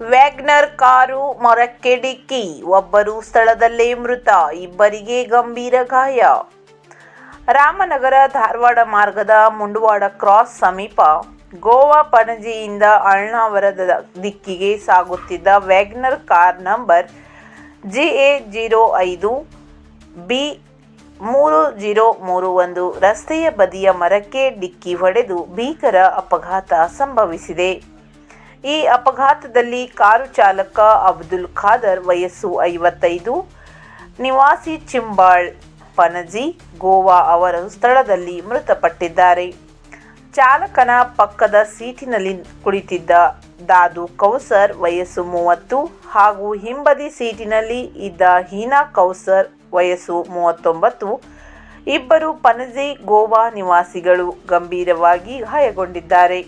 WagonR car ಮರಕ್ಕೆ ಡಿಕ್ಕಿ ಒಬ್ಬರು ಸ್ಥಳದಲ್ಲೇ ಮೃತ, ಇಬ್ಬರಿಗೆ ಗಂಭೀರ ಗಾಯ. ರಾಮನಗರ ಧಾರವಾಡ ಮಾರ್ಗದ ಮುಂಡವಾಡ ಕ್ರಾಸ್ ಸಮೀಪ ಗೋವಾ ಪಣಜಿಯಿಂದ ಅಳ್ನಾವರದ ದಿಕ್ಕಿಗೆ ಸಾಗುತ್ತಿದ್ದ WagonR car number G A zero ಐದು, ಬಿ ಮೂರು ಜೀರೋ ಮೂರು ಒಂದು ರಸ್ತೆಯ ಬದಿಯ ಮರಕ್ಕೆ ಡಿಕ್ಕಿ ಹೊಡೆದು ಭೀಕರ ಅಪಘಾತ ಸಂಭವಿಸಿದೆ. ಈ ಅಪಘಾತದಲ್ಲಿ ಕಾರು ಚಾಲಕ ಅಬ್ದುಲ್ ಖಾದರ್ ವಯಸ್ಸು ಐವತ್ತೈದು, ನಿವಾಸಿ ಚಿಂಬಾಳ್ ಪನಜಿ ಗೋವಾ ಅವರು ಸ್ಥಳದಲ್ಲಿ ಮೃತಪಟ್ಟಿದ್ದಾರೆ. ಚಾಲಕನ ಪಕ್ಕದ ಸೀಟಿನಲ್ಲಿ ಕುಳಿತಿದ್ದ ದಾದು ಕೌಸರ್ ವಯಸ್ಸು ಮೂವತ್ತು ಹಾಗೂ ಹಿಂಬದಿ ಸೀಟಿನಲ್ಲಿ ಇದ್ದ ಹೀನಾ ಕೌಸರ್ ವಯಸ್ಸು ಮೂವತ್ತೊಂಬತ್ತು, ಇಬ್ಬರು ಪನಜಿ ಗೋವಾ ನಿವಾಸಿಗಳು ಗಂಭೀರವಾಗಿ ಗಾಯಗೊಂಡಿದ್ದಾರೆ.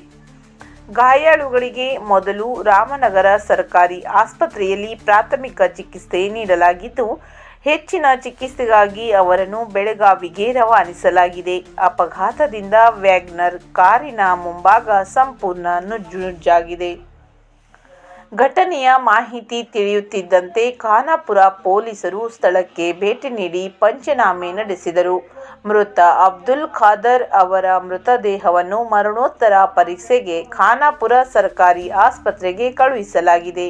ಗಾಯಾಳುಗಳಿಗೆ ಮೊದಲು ರಾಮನಗರ ಸರ್ಕಾರಿ ಆಸ್ಪತ್ರೆಯಲ್ಲಿ ಪ್ರಾಥಮಿಕ ಚಿಕಿತ್ಸೆ ನೀಡಲಾಗಿದ್ದು, ಹೆಚ್ಚಿನ ಚಿಕಿತ್ಸೆಗಾಗಿ ಅವರನ್ನು ಬೆಳಗಾವಿಗೆ ರವಾನಿಸಲಾಗಿದೆ. ಅಪಘಾತದಿಂದ ವ್ಯಾಗ್ನರ್ ಕಾರಿನ ಮುಂಭಾಗ ಸಂಪೂರ್ಣ ನುಜ್ಜುನುಜ್ಜಾಗಿದೆ. ಘಟನೆಯ ಮಾಹಿತಿ ತಿಳಿಯುತ್ತಿದ್ದಂತೆ ಖಾನಾಪುರ ಪೊಲೀಸರು ಸ್ಥಳಕ್ಕೆ ಭೇಟಿ ನೀಡಿ ಪಂಚನಾಮೆ ನಡೆಸಿದರು. ಮೃತ ಅಬ್ದುಲ್ ಖಾದರ್ ಅವರ ಮೃತದೇಹವನ್ನು ಮರಣೋತ್ತರ ಪರೀಕ್ಷೆಗೆ ಖಾನಾಪುರ ಸರ್ಕಾರಿ ಆಸ್ಪತ್ರೆಗೆ ಕಳುಹಿಸಲಾಗಿದೆ.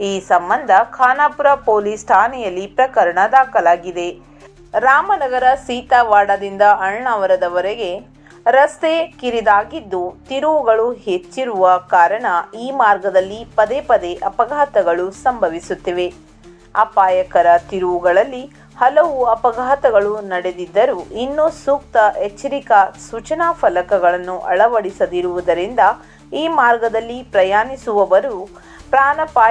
ಈ ಸಂಬಂಧ ಖಾನಾಪುರ ಪೊಲೀಸ್ ಠಾಣೆಯಲ್ಲಿ ಪ್ರಕರಣ ದಾಖಲಾಗಿದೆ. ರಾಮನಗರ ಸೀತಾವಾಡದಿಂದ ಅಳ್ನಾವರದವರೆಗೆ ರಸ್ತೆ ಕಿರಿದಾಗಿದ್ದು ತಿರುವುಗಳು ಹೆಚ್ಚಿರುವ ಕಾರಣ ಈ ಮಾರ್ಗದಲ್ಲಿ ಪದೇ ಪದೇ ಅಪಘಾತಗಳು ಸಂಭವಿಸುತ್ತಿವೆ. ಅಪಾಯಕರ ತಿರುವುಗಳಲ್ಲಿ ಹಲವು ಅಪಘಾತಗಳು ನಡೆದಿದ್ದರೂ ಇನ್ನೂ ಸೂಕ್ತ ಎಚ್ಚರಿಕಾ ಸೂಚನಾ ಫಲಕಗಳನ್ನು ಅಳವಡಿಸದಿರುವುದರಿಂದ ಈ ಮಾರ್ಗದಲ್ಲಿ ಪ್ರಯಾಣಿಸುವವರು ಪ್ರಾಣಪಾಯ